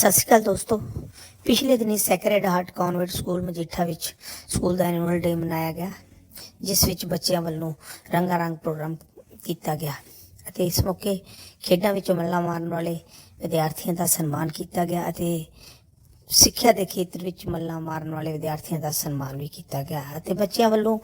ਸਤਿ ਸ਼੍ਰੀ ਅਕਾਲ ਦੋਸਤੋ। ਪਿਛਲੇ ਦਿਨੀ sacred heart convent school Majitha ਵਿੱਚ ਸਕੂਲ ਦਾ ਐਨੂਅਲ ਡੇ ਮਨਾਇਆ ਗਿਆ, ਜਿਸ ਵਿੱਚ ਬੱਚਿਆਂ ਵੱਲੋਂ ਰੰਗਾ ਰੰਗ ਪ੍ਰੋਗਰਾਮ ਕੀਤਾ ਗਿਆ ਅਤੇ ਇਸ ਮੌਕੇ ਖੇਡਾਂ ਵਿੱਚ ਮੱਲਾਂ ਮਾਰਨ ਵਾਲੇ ਵਿਦਿਆਰਥੀਆਂ ਦਾ ਸਨਮਾਨ ਕੀਤਾ ਗਿਆ ਅਤੇ ਸਿੱਖਿਆ ਦੇ ਖੇਤਰ ਵਿੱਚ ਮੱਲਾਂ ਮਾਰਨ ਵਾਲੇ ਵਿਦਿਆਰਥੀਆਂ ਦਾ ਸਨਮਾਨ ਵੀ ਕੀਤਾ ਗਿਆ ਅਤੇ ਬੱਚਿਆਂ ਵੱਲੋਂ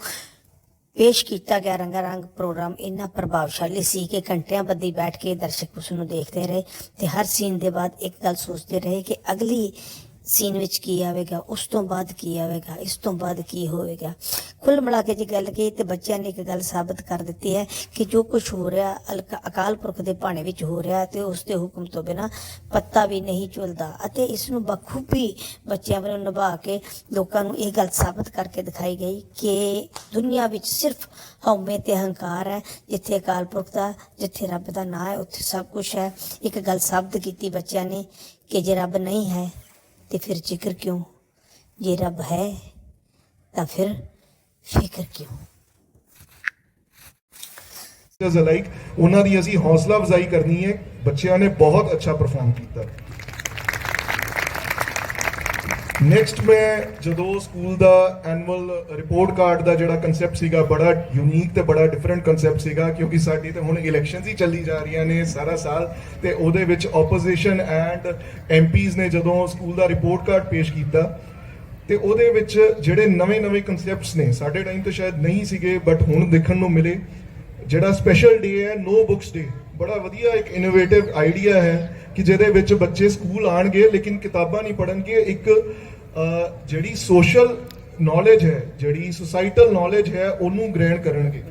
ਪੇਸ਼ ਕੀਤਾ ਗਿਆ ਰੰਗਾ ਰੰਗ ਪ੍ਰੋਗਰਾਮ ਇੰਨਾ ਪ੍ਰਭਾਵਸ਼ਾਲੀ ਸੀ ਕਿ ਘੰਟਿਆਂ ਬੱਧੀ ਬੈਠ ਕੇ ਦਰਸ਼ਕ ਉਸ ਨੂੰ ਦੇਖਦੇ ਰਹੇ ਤੇ ਹਰ ਸੀਨ ਦੇ ਬਾਅਦ ਇੱਕ ਗੱਲ ਸੋਚਦੇ ਰਹੇ ਕਿ ਅਗਲੀ ਸੀਨ ਵਿੱਚ ਕੀ ਆਵੇਗਾ, ਉਸ ਤੋਂ ਬਾਅਦ ਕੀ ਆਵੇਗਾ, ਇਸ ਤੋਂ ਬਾਅਦ ਕੀ ਹੋਵੇਗਾ। ਕੁੱਲ ਮਿਲਾ ਕੇ ਜੇ ਗੱਲ ਕਹੀ ਤੇ ਬੱਚਿਆਂ ਨੇ ਇੱਕ ਗੱਲ ਸਾਬਤ ਕਰ ਦਿੱਤੀ ਹੈ ਕਿ ਜੋ ਕੁਝ ਹੋ ਰਿਹਾ ਅਕਾਲ ਪੁਰਖ ਦੇ ਭਾਣੇ ਵਿੱਚ ਹੋ ਰਿਹਾ ਤੇ ਉਸ ਦੇ ਹੁਕਮ ਤੋਂ ਬਿਨਾ ਪੱਤਾ ਵੀ ਨਹੀਂ ਝੁਲਦਾ ਅਤੇ ਇਸ ਨੂੰ ਬਖੂਬੀ ਬੱਚਿਆਂ ਵੱਲੋਂ ਨਿਭਾ ਕੇ ਲੋਕਾਂ ਨੂੰ ਇਹ ਗੱਲ ਸਾਬਤ ਕਰਕੇ ਦਿਖਾਈ ਗਈ ਕਿ ਦੁਨੀਆ ਵਿੱਚ ਸਿਰਫ ਹਉਮੈ ਤੇ ਹੰਕਾਰ ਹੈ, ਜਿੱਥੇ ਅਕਾਲ ਪੁਰਖ ਦਾ, ਜਿੱਥੇ ਰੱਬ ਦਾ ਨਾਂ ਹੈ, ਉੱਥੇ ਸਭ ਕੁਝ ਹੈ। ਇੱਕ ਗੱਲ ਸਾਬਤ ਕੀਤੀ ਬੱਚਿਆਂ ਨੇ ਕਿ ਜੇ ਰੱਬ ਨਹੀਂ ਹੈ ਤੇ ਫਿਰ ਜ਼ਿਕਰ ਕਿਉਂ? ਜੇ ਰੱਬ ਹੈ, ਤਾਂ ਫਿਰ ਫਿਕਰ ਕਿਉਂ? ਟੀਚਰਸ ਅਲਾਈਕ ਉਹਨਾਂ ਦੀ ਅਸੀਂ ਹੌਸਲਾ ਅਫਜ਼ਾਈ ਕਰਨੀ ਹੈ, ਬੱਚਿਆਂ ਨੇ ਬਹੁਤ ਅੱਛਾ ਪਰਫਾਰਮ ਕੀਤਾ। ਨੈਕਸਟ ਮੈਂ ਜਦੋਂ ਸਕੂਲ ਦਾ ਐਨੂਅਲ ਰਿਪੋਰਟ ਕਾਰਡ ਦਾ ਜਿਹੜਾ ਕਨਸੈਪਟ ਸੀਗਾ, ਬੜਾ ਯੂਨੀਕ ਤੇ ਬੜਾ ਡਿਫਰੈਂਟ ਕਨਸੈਪਟ ਸੀਗਾ, ਕਿਉਂਕਿ ਸਾਡੀ ਤਾਂ ਹੁਣ ਇਲੈਕਸ਼ਨਸ ਹੀ ਚੱਲੀ ਜਾ ਰਹੀਆਂ ਨੇ ਸਾਰਾ ਸਾਲ ਤੇ ਉਹਦੇ ਵਿੱਚ ਆਪੋਜੀਸ਼ਨ ਐਂਡ ਐਮਪੀਜ਼ ਨੇ ਜਦੋਂ ਸਕੂਲ ਦਾ ਰਿਪੋਰਟ ਕਾਰਡ ਪੇਸ਼ ਕੀਤਾ, ਤੇ ਉਹਦੇ ਵਿੱਚ ਜਿਹੜੇ ਨਵੇਂ-ਨਵੇਂ ਕਨਸੈਪਟਸ ਨੇ, ਸਾਡੇ ਟਾਈਮ ਤੇ ਸ਼ਾਇਦ ਨਹੀਂ ਸੀਗੇ ਬਟ ਹੁਣ ਦੇਖਣ ਨੂੰ ਮਿਲੇ, ਜਿਹੜਾ ਸਪੈਸ਼ਲ ਡੇ ਹੈ ਨੋ ਬੁక్స్ ਡੇ ਬੜਾ ਵਧੀਆ ਇੱਕ ਇਨੋਵੇਟਿਵ ਆਈਡੀਆ ਹੈ। ਕਿ ਜਿਹਦੇ ਵਿੱਚ ਬੱਚੇ ਸਕੂਲ ਆਣਗੇ, ਲੇਕਿਨ ਕਿਤਾਬਾਂ ਨਹੀਂ ਪੜ੍ਹਨਗੇ, ਇੱਕ ਜਿਹੜੀ ਸੋਸ਼ਲ ਨੌਲੇਜ ਹੈ, ਜਿਹੜੀ ਸੋਸਾਈਟਲ ਨੌਲੇਜ ਹੈ, ਉਹਨੂੰ ਗ੍ਰਹਿਣ ਕਰਨਗੇ।